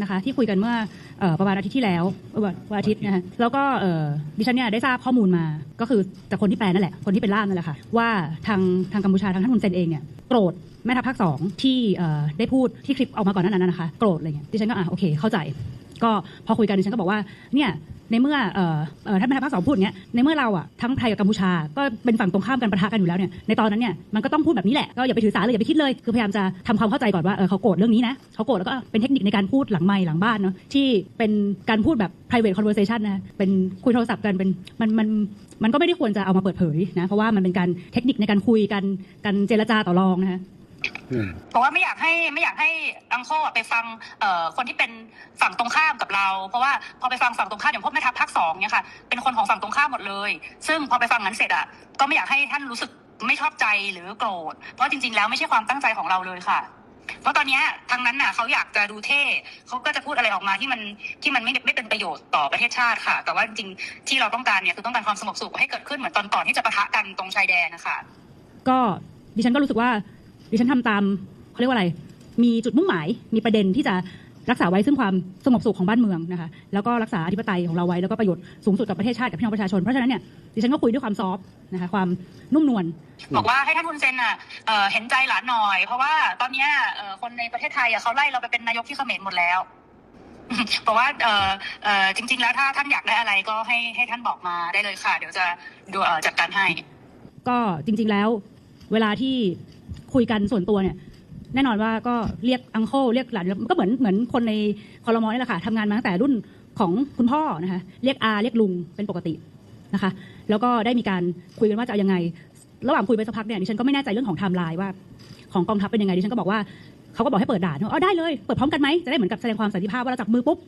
นะคะที่คุยกันเมื่ออประมาณอาทิตย์ที่แล้ววันอาทิตย์นะคะแล้วก็ดิฉันเนี่ยได้ทราบข้อมูลมา ก็คือจากคนที่แปลนั่นแหละ คนที่เป็นล่ามนั่นแหละค่ะ ว่าทางทางกัมพูชาทางท่านฮุนเซนเองเนี่ยโกรธแม่ทัพภาคสองที่ได้พูดที่คลิปออกมาก่อนนั้นนะคะ โกรธอะไรเงี้ยดิฉันก็อะโอเคเข้าใจ ก็พอคุยกันดิฉันก็บอกว่าเนี่ย ในเมื่ออออท่านแม่ทัพภาคสองพูดเงี้ยในเมื่อเราอะทั้งไทยกับกัมพูชา ก็เป็นฝั่งตรงข้ามกันประทะกันอยู่แล้วเนี่ยในตอนนั้นเนี่ยมันก็ต้องพูดแบบนี้แหละก็อย่าไปถือสาเลยอย่าไปคิดเลยคือพยายามจะทำความเข้าใจก่อนว่าเออเขาโกรธเรื่องนี้นะเขาโกรธแล้วก็เป็นเทคนิคในการพูดหลังไมหลังบ้านเนาะที่เป็นการพูดแบบ private conversation นะเป็นคุยโทรศัพท์กันเป็นมันมันมันก็ไม่ได้ควรจะเอามาเปิดเผยนะเพราะว่ามันเป็นการเทคนิคในการคุยกันกันเจรจาต่อรองนะคะ อืมบอกว่าไม่อยากให้ไม่อยากให้อังโคไปฟังเอ่อคนที่เป็นฝั่งตรงข้ามกับเรา เพราะว่าพอไปฟังฝั่งตรงข้ามอย่างพวกแม่ทัพภาคสองเนี่ยค่ะเป็นคนของฝั่งตรงข้ามหมดเลย ซึ่งพอไปฟังนั้นเสร็จอะก็ไม่อยากให้ท่านรู้สึกไม่ชอบใจหรือโกรธเพราะจริง ๆ แล้วไม่ใช่ความตั้งใจของเราเลยค่ะ เพราะตอนเนี้ยทางนั้นน่ะเขาอยากจะดูเท่เขาก็จะพูดอะไรออกมาที่มันที่มันไม่ไม่เป็นประโยชน์ต่อประเทศชาติค่ะ แต่ว่าจริงๆที่เราต้องการเนี่ยคือต้องการความสงบสุขให้เกิดขึ้นเหมือนตอนก่อนที่จะปะทะกันตรงชายแดนนะคะก็ดิฉันก็รู้สึกว่า ดิฉันทำตามเขาเรียกว่าอะไร มีจุดมุ่งหมาย มีประเด็นที่จะรักษาไว้ซึ่งความสงบสุขของบ้านเมืองนะคะ แล้วก็รักษาอธิปไตยของเราไว้ แล้วก็ประโยชน์สูงสุดกับประเทศชาติกับพี่น้องประชาชน เพราะฉะนั้นเนี่ยดิฉันก็คุยด้วยความซอฟต์นะคะ ความนุ่มนวล บอกว่าให้ท่านฮุนเซนอะเอ่อเห็นใจหลานหน่อย เพราะว่าตอนเนี้ยเอ่อคนในประเทศไทยอะเขาไล่เราไปเป็นนายกที่เขมรหมดแล้วบอกว่าเอ่อเอ่อจริง ๆ แล้วถ้าท่านอยากได้อะไรก็ให้ให้ท่านบอกมาได้เลยค่ะ เดี๋ยวจะดูเอ่อจัดการให้ ก็จริง ๆแล้ว เวลาที่ คุยกันส่วนตัวเนี่ยแน่นอนว่าก็เรียกอังโคเรียกหลานก็เหมือนเหมือนคนในคอรมอนี่แหละค่ะทำงานมาตั้งแต่รุ่นของคุณพ่อนะคะเรียกอาเรียกลุงเป็นปกตินะคะ แล้วก็ได้มีการคุยกันว่าจะเอายังไง ระหว่างคุยไปสักพักเนี่ยดิฉันก็ไม่แน่ใจเรื่องของไทม์ไลน์ว่า ของกองทัพเป็นยังไงดิฉันก็บอกว่าเขาก็บอกให้เปิดด่านอ๋อได้เลยเปิดพร้อมกันไหมจะได้เหมือนกับแสดงความสันติภาพว่าเราจับมือปุ๊บ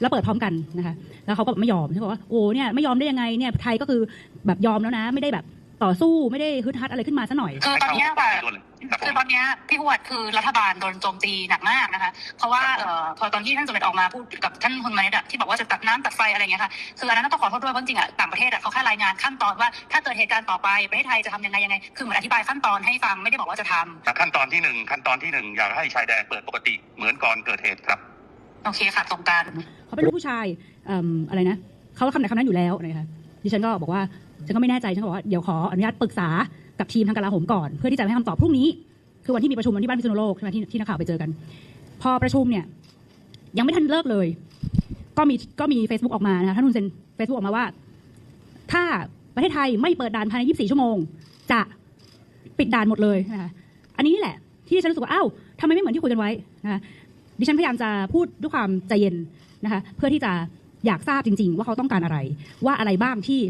แล้วเปิดพร้อมกันนะคะแล้วเขาก็ไม่ยอมฉันบอกว่าโอ้เนี่ยไม่ยอมได้ยังไงเนี่ยไทยก็คือแบบยอมแล้วนะ ไม่ได้แบบ ต่อสู้ไม่ได้ฮึดฮัดอะไรขึ้นมาซะหน่อย คือตอนเนี้ยค่ะคือตอนเนี้ยพี่หวดคือรัฐบาลโดนโจมตีหนักมากนะคะ เพราะว่าเอ่อพอตอนที่ท่านสมเด็จออกมาพูดกับท่านฮุนมาเนตอะที่บอกว่าจะตัดน้ำตัดไฟอะไรอย่างเงี้ยค่ะคืออันนั้นต้องขอโทษด้วยเพราะจริงๆอะต่างประเทศอะเขาแค่รายงานขั้นตอนว่าถ้าเกิดเหตุการณ์ต่อไปประเทศไทยจะทำยังไงยังไงคือเหมือนอธิบายขั้นตอนให้ฟังไม่ได้บอกว่าจะทำขั้นตอนที่หนึ่งขั้นตอนที่หนึ่งอยากให้ชายแดนเปิดปกติเหมือนก่อนเกิดเหตุครับ โอเคค่ะตรงกัน เขาเป็นลูกผู้ชายเอิ่มอะไรนะเขาคำไหนคำนั้นอยู่แล้วนะคะดิฉันก็บอกว่า ฉันก็ไม่แน่ใจฉันก็บอกว่าเดี๋ยวขออนุญาตปรึกษากับทีมทางกลาโหมก่อน เพื่อที่จะให้คำตอบพรุ่งนี้ คือวันที่มีประชุมวันที่บ้านพิษณุโลกใช่ไหมที่ที่นักข่าวไปเจอกัน พอประชุมเนี่ย ยังไม่ทันเลิกเลย ก็มีก็มี Facebook ออกมานะคะท่านคุณเซน Facebook ออกมาว่า ถ้าประเทศไทยไม่เปิดด่านภายใน 24 ชั่วโมง จะปิดด่านหมดเลยนะคะอันนี้นี่แหละ ที่ฉันรู้สึกว่าอ้าวทำไมไม่เหมือนที่คุยกันไว้นะคะดิฉันพยายามจะพูดด้วยความใจเย็นนะคะเพื่อที่จะอยากทราบจริง ๆ ว่าเขาต้องการอะไร ว่าอะไรบ้างที่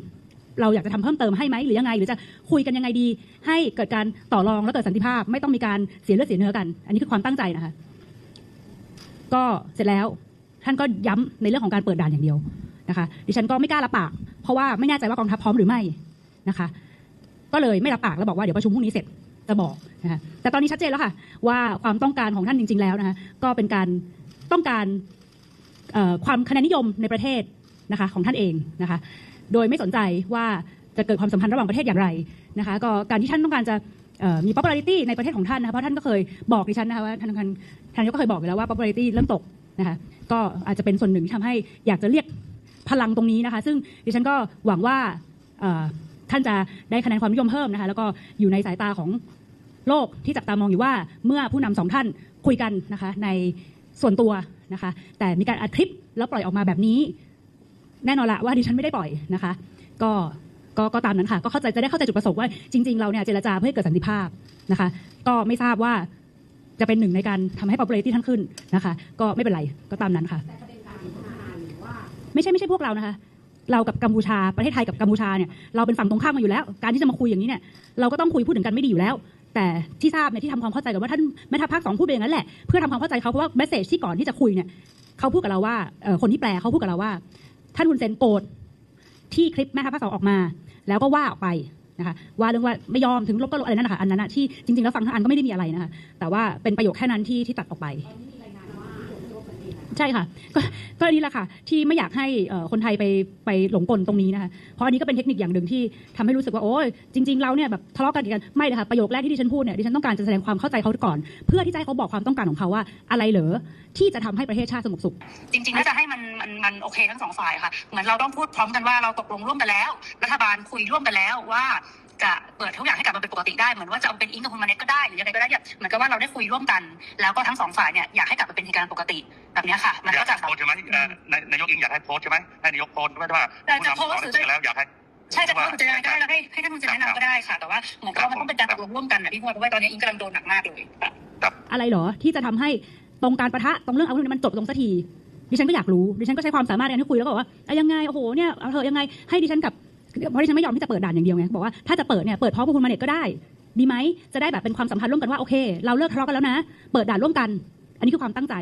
เราอยากจะทำเพิ่มเติมให้ไหมหรือยังไง หรือจะคุยกันยังไงดี ให้เกิดการต่อรองและเกิดสันติภาพ ไม่ต้องมีการเสียเลือดเสียเนื้อกัน อันนี้คือความตั้งใจนะคะ ก็เสร็จแล้วท่านก็ย้ำในเรื่องของการเปิดด่านอย่างเดียวนะคะดิฉันก็ไม่กล้ารับปาก เพราะว่าไม่แน่ใจว่ากองทัพพร้อมหรือไม่นะคะ ก็เลยไม่รับปากแล้วบอกว่าเดี๋ยวประชุมพรุ่งนี้เสร็จจะบอกนะคะแต่ตอนนี้ชัดเจนแล้วค่ะ ว่าความต้องการของท่านจริง ๆ แล้วนะคะก็เป็นการต้องการความคะแนนนิยมในประเทศนะคะของท่านเองนะคะ โดยไม่สนใจว่าจะเกิดความสัมพันธ์ระหว่างประเทศอย่างไรนะคะก็การที่ท่านต้องการจะมี popularity ในประเทศของท่านนะคะเพราะท่านก็เคยบอกดิฉันนะคะว่าท่านท่านท่านก็เคยบอกอยู่แล้วว่า popularity เริ่มตกนะคะก็อาจจะเป็นส่วนหนึ่งที่ทำให้อยากจะเรียกพลังตรงนี้นะคะ ซึ่งดิฉันก็หวังว่าท่านจะได้คะแนนความนิยมเพิ่มนะคะแล้วก็อยู่ในสายตาของโลกที่จับตามองอยู่ว่าเมื่อผู้นำสองท่านคุยกันนะคะในส่วนตัวนะคะแต่มีการอัดคลิปแล้วปล่อยออกมาแบบนี้ แน่นอนละว่าดิฉันไม่ได้ปล่อยนะคะ ก็ก็ก็ตามนั้นค่ะ ก็เข้าใจจะได้เข้าใจจุดประสงค์ว่าจริง ๆ เราเนี่ยเจรจาเพื่อให้เกิดสันติภาพนะคะ ก็ไม่ทราบว่าจะเป็นหนึ่งในการทำให้ popularity ท่านขึ้นนะคะ ก็ไม่เป็นไรก็ตามนั้นค่ะ ไม่ใช่ไม่ใช่พวกเรานะคะ เรากับกัมพูชาประเทศไทยกับกัมพูชาเนี่ยเราเป็นฝั่งตรงข้ามมาอยู่แล้ว การที่จะมาคุยอย่างนี้เนี่ยเราก็ต้องคุยพูดถึงกันไม่ดีอยู่แล้ว แต่ที่ทราบเนี่ยที่ทำความเข้าใจกันว่าท่านแม่ทัพภาคสองพูดไปอย่างนั้นแหละเพื่อทำความเข้าใจเขาเพราะว่าเมสเซจที่ก่อนที่จะคุยเนี่ยเขาพูดกับเราว่าคนที่แปลเขาพูดกับเราว่า ท่านคุณเซนโกรธที่คลิปแม่ทัพภาคสองออกมา แล้วก็ว่าออกไปนะคะว่าเรื่องว่าไม่ยอมถึงลบก็ลบอะไรนั่นนะคะอันนั้นนะที่จริงๆแล้วฟังท่านอันก็ไม่ได้มีอะไรนะคะแต่ว่าเป็นประโยคแค่นั้นที่ที่ตัดออกไป ใช่ค่ะก็ก็อันนี้แหละค่ะ ที่ไม่อยากให้เอ่อคนไทยไปไปหลงกลตรงนี้นะคะเพราะอันนี้ก็เป็นเทคนิคอย่างหนึ่งที่ทำให้รู้สึกว่าโอ้ยจริง ๆ เราเนี่ยแบบทะเลาะกันกันไม่เลยค่ะประโยคแรกที่ดิฉันพูดเนี่ยดิฉันต้องการจะแสดงความเข้าใจเขาก่อน เพื่อที่จะให้เขาบอกความต้องการของเขาว่าอะไรเหรอที่จะทำให้ประเทศชาติสงบสุข จริงๆแล้วจะให้มันมันมันโอเคทั้งสองฝ่ายค่ะ เหมือนเราต้องพูดพร้อมกันว่าเราตกลงร่วมกันแล้ว รัฐบาลคุยร่วมกันแล้วว่า จะเปิดทุกอย่างให้กลับมาเป็นปกติได้เหมือนว่าจะเอาเป็นอิงกับคุณมาเน็ตก็ได้หรือยังไงก็ได้เนี่ยเหมือนกับว่าเราได้คุยร่วมกัน แล้วก็ทั้งสองฝ่ายเนี่ยอยากให้กลับมาเป็นเหตุการณ์ปกติแบบเนี้ยค่ะ มันอยาก็กจะให้โพสต์ใช่ไหมเอ่อนายนายกเองอยากให้โพสต์ใช่ไหมให้นายกโพสต์ไม่ว่าแต่จะผู้นำโพสต์สอนหรือจะแล้วอยากให้ใช่จะพูดจะยังไงก็ได้แล้วให้ให้ท่านผู้จะแนะนำก็ได้ค่ะ แต่ว่าเหมือนกับว่ามันต้องเป็นการตกลงร่วมกันนะพี่พวเพราะว่าตอนนี้อิงกำลังโดนหนักมากเลยค่ะอะไรเหรอที่จะทำให้ตรงการประทะตรงเรื่องอาวุธมันจบลงสักทีดิฉันก็อยากรู้ดิฉันก็ใช้ความสามารถในการที่คุยแล้วก็บอกว่าอะยังไงโอ้โหเนี่ยเอาเถอะยังไงให้ดิฉันกับ เพราะที่ฉันไม่ยอมที่จะเปิดด่านอย่างเดียวไงบอกว่าถ้าจะเปิดเนี่ยเปิดพร้อมกับคุณมาเน็ตก็ได้ ดีไหมจะได้แบบเป็นความสัมพันธ์ร่วมกันว่าโอเค เราเลิกทะเลาะกันแล้วนะ เปิดด่านร่วมกัน อันนี้คือความตั้งใจ